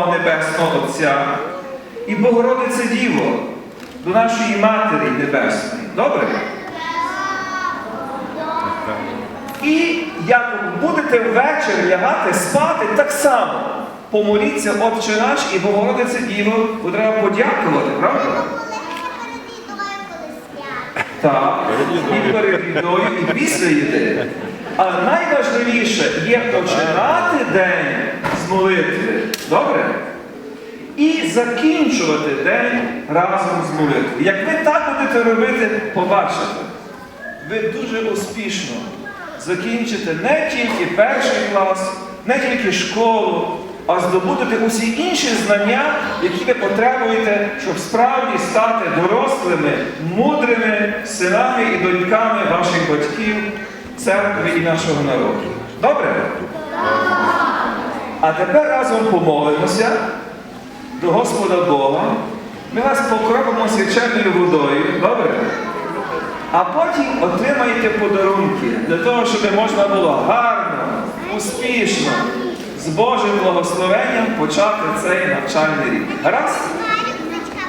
Небесного Отця і Богородице Діво до нашої Матері Небесної. Добре? І як будете ввечері лягати спати, так само помоліться Отче наш і Богородице Діво, бо треба подякувати, правда? Так, і перед їдою, і після їди. Але найважливіше є починати день з молитви. Добре? І закінчувати день разом з молитвою. Як ви так будете робити, побачите, ви дуже успішно закінчите не тільки перший клас, не тільки школу, а здобудете усі інші знання, які ви потребуєте, щоб справді стати дорослими, мудрими синами і доньками ваших батьків, церкви і нашого народу. А тепер разом помолимося до Господа Бога. Ми вас покропимо свяченою водою, добре? А потім отримаєте подарунки для того, щоб можна було гарно, успішно, з Божим благословенням почати цей навчальний рік. Гаразд?